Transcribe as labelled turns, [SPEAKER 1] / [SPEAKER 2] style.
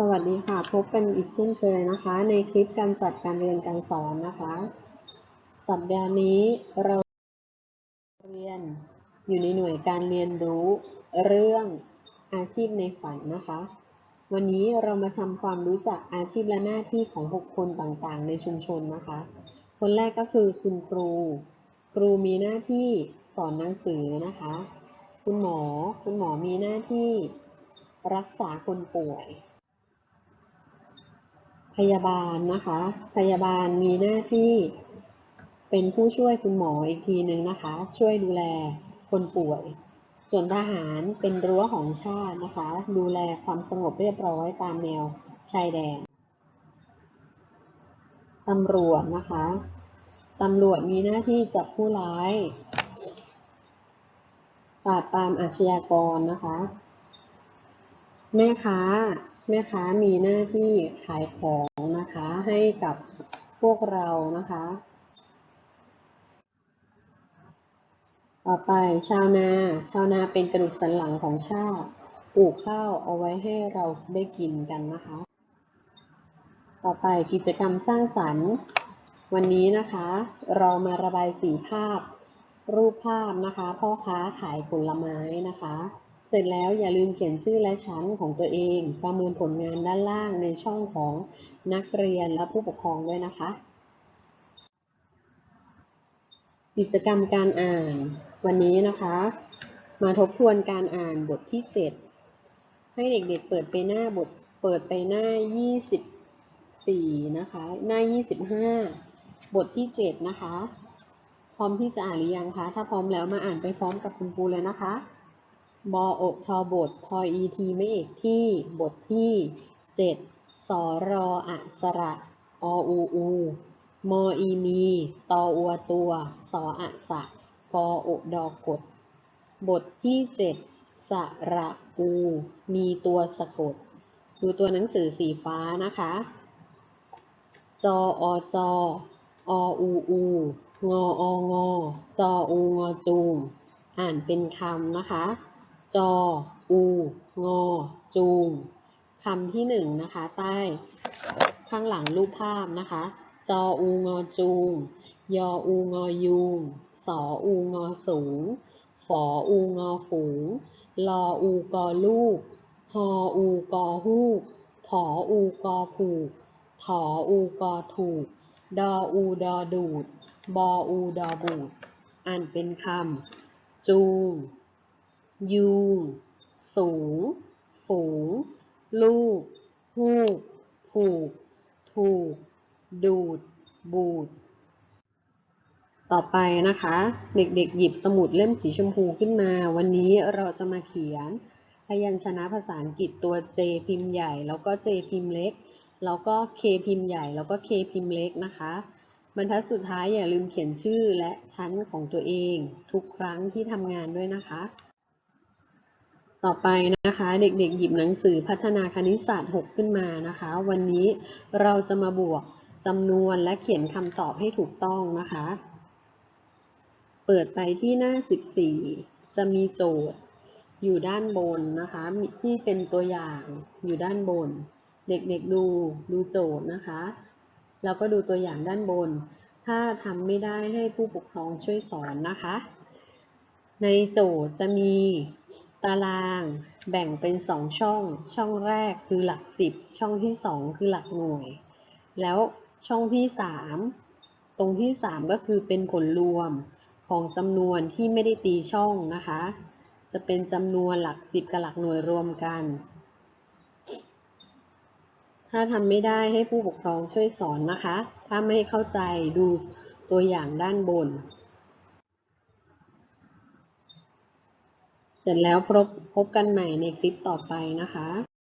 [SPEAKER 1] สวัสดีค่ะ พบกันอีกเช่นเคยนะคะ ในคลิปการจัดการเรียนการสอนนะคะ สัปดาห์นี้เราเรียนอยู่ในหน่วยการเรียนรู้เรื่องอาชีพในฝันนะคะ วันนี้เรามาทำความรู้จักอาชีพและหน้าที่ของบุคคลต่างๆ ในชุมชนนะคะ คนแรกก็คือคุณครู ครูมีหน้าที่สอนหนังสือนะคะ คุณหมอ คุณหมอมีหน้าที่รักษาคนป่วย พยาบาลนะคะ พยาบาลมีหน้าที่เป็นผู้ช่วยคุณหมออีกทีหนึ่งนะคะ ช่วยดูแลคนป่วย ส่วนทหารเป็นรั้วของชาตินะคะ ดูแลความสงบเรียบร้อยตามแนวชายแดนตำรวจนะคะ ตำรวจมีหน้าที่จับผู้ร้าย ปราบปรามอาชญากรนะคะ แม่ค้า แม่ค้ามีหน้าที่ขายของนะคะให้กับพวกเรานะคะ ต่อไปชาวนา ชาวนาเป็นกระดูกสันหลังของชาติปลูกข้าวเอาไว้ให้เราได้กินกันนะคะ ต่อไปกิจกรรมสร้างสรรค์ วันนี้นะคะ เรามาระบายสีภาพ รูปภาพนะคะ พ่อค้าขายผลไม้นะคะ เสร็จแล้วอย่าลืมเขียนชื่อและชั้นของตัวเอง ประเมินผลงานด้านล่างในช่องของนักเรียนและผู้ปกครองด้วยนะคะ กิจกรรมการอ่านวันนี้นะคะ มาทบทวนการอ่านบทที่ 7 ให้เด็กๆเปิดไปหน้าบทเปิดไปหน้า 24 นะคะ หน้า 25 บทที่ 7 นะคะ พร้อมที่จะอ่านหรือยังคะ ถ้าพร้อมแล้วมาอ่านไปพร้อมกับคุณครูเลยนะคะ บออกทอบททออีทีไม่เอกที่บทที่ 7สอรออะสระออูอูมออีมีตออัวตัวสออะสะกอโอดอกด บทที่ 7สระอูมีตัวสะกดดูตัวหนังสือสีฟ้านะคะ จออจอออูอูงอองอจออูงอจู อ่านเป็นคำนะคะ จอ อู งอ จูงคำที่หนึ่งนะคะ ใต้ข้างหลังรูปภาพนะคะ จอ อู งอ จูง ยอ อู งอ ยูง สอ อู งอ สูง ฝอ อู งอ ฝูง ลอ อู กอ ลูก ฮอ อู กอ ฮูกผอ อู กอ ผูกถอ อู กอ ถูก ดอ อู ดอ ดูด บอ อู ดอ บูด อ่านเป็นคำ จูง ยูงสูง ฝูง ลูกฮูก ผูก ถูก ดูด บูด ต่อไปนะคะ เด็กๆ หยิบสมุดเล่มสีชมพูขึ้นมา วันนี้เราจะมาเขียนพยัญชนะภาษาอังกฤษตัว J พิมพ์ใหญ่ แล้วก็ J พิมพ์เล็ก แล้วก็ K พิมพ์ใหญ่ แล้วก็ K พิมพ์เล็กนะคะ บรรทัดสุดท้ายอย่าลืมเขียนชื่อและชั้นของตัวเอง ทุกครั้งที่ทำงานด้วยนะคะ ต่อไปนะคะ เด็กๆ หยิบหนังสือพัฒนาคณิตศาสตร์ 6 ขึ้นมานะคะ วันนี้เราจะมาบวกจำนวนและเขียนคำตอบให้ถูกต้องนะคะ เปิดไปที่หน้า 14 จะมีโจทย์อยู่ด้านบนนะคะที่เป็นตัวอย่างอยู่ด้านบน เด็กๆดูดูโจทย์นะคะ แล้วก็ดูตัวอย่างด้านบน ถ้าทำไม่ได้ให้ผู้ปกครองช่วยสอนนะคะ ในโจทย์จะมี ตารางแบ่งเป็น2ช่อง ช่องแรกคือหลัก10ช่องที่2คือหลักหน่วย แล้วช่องที่3ตรงที่3ก็คือเป็นผลรวมของจำนวนที่ไม่ได้ตีช่องนะคะ จะเป็นจำนวนหลัก10กับหลักหน่วยรวมกัน ถ้าทำไม่ได้ให้ผู้ปกครองช่วยสอนนะคะ ถ้าไม่เข้าใจดูตัวอย่างด้านบน เสร็จแล้วพบพบกันใหม่ในคลิปต่อไปนะคะ